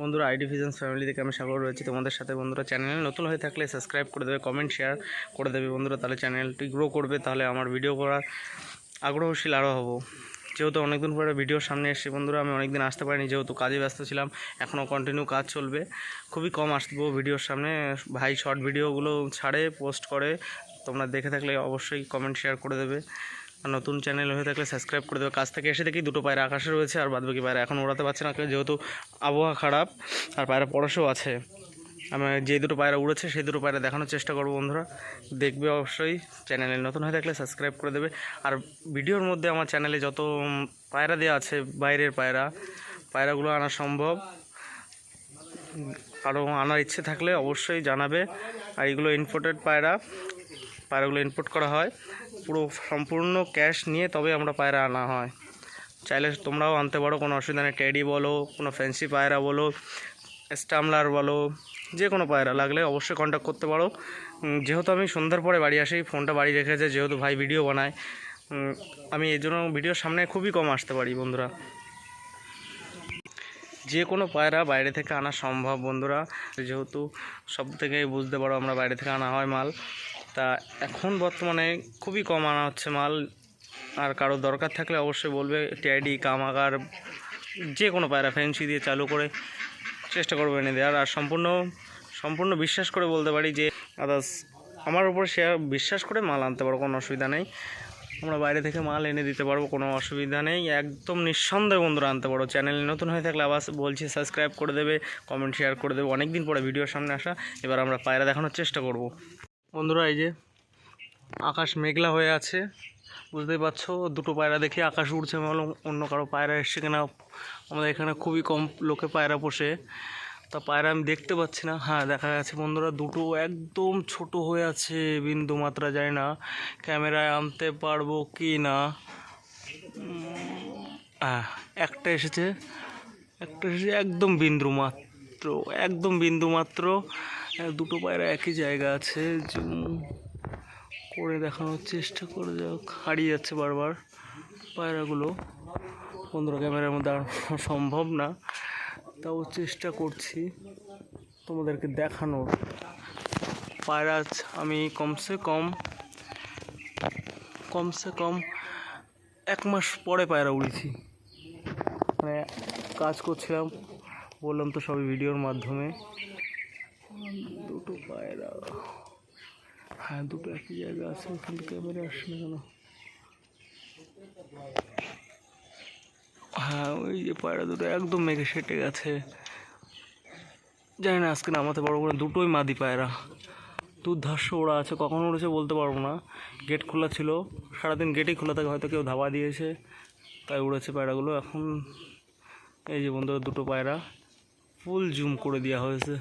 বন্ধুরা ID ভিজন্স family থেকে আমি সাগর রয়েছি তোমাদের সাথে বন্ধুরা চ্যানেলে নতুন হয়ে থাকলে সাবস্ক্রাইব করে দেবে কমেন্ট শেয়ার করে দেবে বন্ধুরা, তাহলে চ্যানেলটি গ্রো করবে, তাহলে আমার ভিডিও করার আগ্রহশীল আরও হব। যেহেতু অনেকদিন পরে ভিডিওর সামনে এসেছি বন্ধুরা, আমি অনেকদিন আসতে পারিনি, যেহেতু কাজে ব্যস্ত ছিলাম, এখনও কন্টিনিউ কাজ চলবে। খুবই কম আসব ভিডিওর সামনে। ভাই শর্ট ভিডিওগুলো ছাড়ে পোস্ট করে, তোমরা দেখে থাকলে অবশ্যই কমেন্ট শেয়ার করে দেবে। আর নতুন চ্যানেল হয়ে থাকলে সাবস্ক্রাইব করে দেবে। কাছ থেকে এসে দেখি দুটো পায়রা আকাশে রয়েছে আর বাদবাকি পায়রা এখন ওড়াতে পারছে না যেহেতু আবহাওয়া খারাপ আর পায়রা পরশও আছে। আমি যে দুটো পায়রা উড়েছে, সেই দুটো পায়রা দেখানোর চেষ্টা করব বন্ধুরা। দেখবে অবশ্যই। চ্যানেলে নতুন হয়ে থাকলে সাবস্ক্রাইব করে দেবে। আর ভিডিওর মধ্যে আমার চ্যানেলে যত পায়রা দেওয়া আছে, বাইরের পায়রা, পায়রাগুলো আনা সম্ভব। আরও আনার ইচ্ছে থাকলে অবশ্যই জানাবে। আর এগুলো ইম্পোর্টেড পায়রা। পায়রাগুলো ইম্পোর্ট করা হয়। পুরো সম্পূর্ণ ক্যাশ নিয়ে তবে আমরা পায়রা আনা হয়। চাইলে তোমরাও আনতে পারো, কোনো অসুবিধা নেই। টেডি বলো, কোনো ফ্যান্সি পায়রা বলো, স্টামলার বলো, যে কোনো পায়রা লাগলে অবশ্যই কন্ট্যাক্ট করতে পারো। যেহেতু আমি সন্ধ্যার পরে বাড়ি আসি, ফোনটা বাড়ি রেখে রেখেছে, যেহেতু ভাই ভিডিও বানায় আমি এই জন্য ভিডিওর সামনে খুবই কম আসতে পারি বন্ধুরা। যে কোনো পায়রা বাইরে থেকে আনা সম্ভব বন্ধুরা। যেহেতু সব থেকে বুঝতে পারো আমরা বাইরে থেকে আনা হয় মাল। তা এখন বর্তমানে খুবই কম আনা হচ্ছে মাল। আর কারও দরকার থাকলে অবশ্যই বলবে টিআইডি কামাগার, যে কোনো পায়রা ফ্যান্সি দিয়ে চালু করে চেষ্টা করব এনে দেওয়ার। আর সম্পূর্ণ সম্পূর্ণ বিশ্বাস করে বলতে পারি যে আদার্স আমার উপর সে বিশ্বাস করে মাল আনতে পারো, কোনো অসুবিধা নেই। আমরা বাইরে থেকে মাল এনে দিতে পারব, কোনো অসুবিধা নেই। একদম নিঃসন্দেহে বন্ধুরা আনতে পারো। চ্যানেল নতুন হয়ে থাকলে আবার বলছি সাবস্ক্রাইব করে দেবে কমেন্ট শেয়ার করে দেবে। অনেক দিন পরে ভিডিওর সামনে আসা, এবার আমরা পায়রা দেখানোর চেষ্টা করব। বন্ধুরা, এই যে আকাশ মেঘলা হয়ে আছে, বুঝতেই পারছ? দুটো পায়রা দেখে আকাশ উড়ছে, আমি অন্য কারও পায়রা এসছে কিনা। আমাদের এখানে খুবই কম লোকে পায়রা পোষে। তা পায়রা আমি দেখতে পাচ্ছি না। হ্যাঁ দেখা যাচ্ছে বন্ধুরা, দুটো একদম ছোট হয়ে আছে, বিন্দু মাত্রা যায় না। ক্যামেরায় আনতে পারব কি না? হ্যাঁ একটা এসেছে একটা এসেছে একদম বিন্দু মাত্র। একদম বিন্দু মাত্র দুটো পায়রা একই জায়গা আছে করে দেখানোর চেষ্টা করে যাক। হারিয়ে যাচ্ছে বারবার পায়রাগুলো। বন্ধুরা, ক্যামেরার মধ্যে আনানো সম্ভব না। তাও চেষ্টা করছি তোমাদেরকে দেখানোর। পায়রা আমি কমসে কম কমসে কম এক মাস পরে পায়রা উড়েছি। মানে কাজ করছিলাম বললাম তো সবই ভিডিওর মাধ্যমে। দুটো পায়রা হ্যাঁ দুটো একই জায়গা আছে, ওখান ক্যামেরা আসছে না কেন? হ্যাঁ ওই যে পায়রা দুটো একদম মেঘে সেটে গেছে। জানি না, আজকে নামাতে পারব না, দুটোই মাদি পায়রা। দুর্ধর্ষ ওরা আছে, কখন উড়েছে বলতে পারব না। গেট খোলা ছিল, সারাদিন গেটেই খোলা থাকে, হয়তো কেউ ধাবা দিয়েছে, তাই উড়েছে পায়রাগুলো। এখন এই যে বন্ধুরা, দুটো পায়রা। ফুল জুম করে দেওয়া হয়েছে।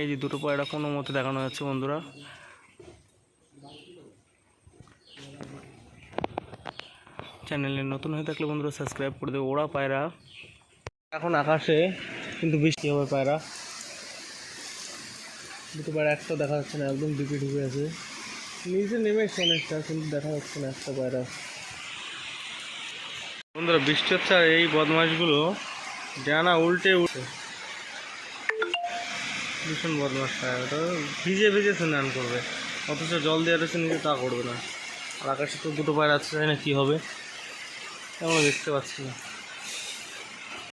এই যে দুটো পায়রা কোনো মতে দেখানো যাচ্ছে বন্ধুরা। চ্যানেলে নতুন হয়ে থাকলে বন্ধুরা সাবস্ক্রাইব করে দেবে। ওরা পায়রা। এখন আকাশে কিন্তু বৃষ্টি হবে পায়রা। দুটো পায়রা একটা দেখা যাচ্ছে না, একদম ডিপে ঢুকে আছে। নিচে নেমে অনেকটা, কিন্তু দেখা যাচ্ছে না একটা পায়রা। বন্ধুরা, বৃষ্টি হচ্ছে আর এই বদমাশগুলো ডানা উল্টে উঠে ভীষণ বদমাস খায় ওটা ভিজে ভিজে স্নান করবে। অথচ জল দেওয়া রয়েছে নিজে তা করবে না। আর আকাশে তো দুটো পায়ের আছে জানি না? কী হবে? এমন দেখতে পাচ্ছি না।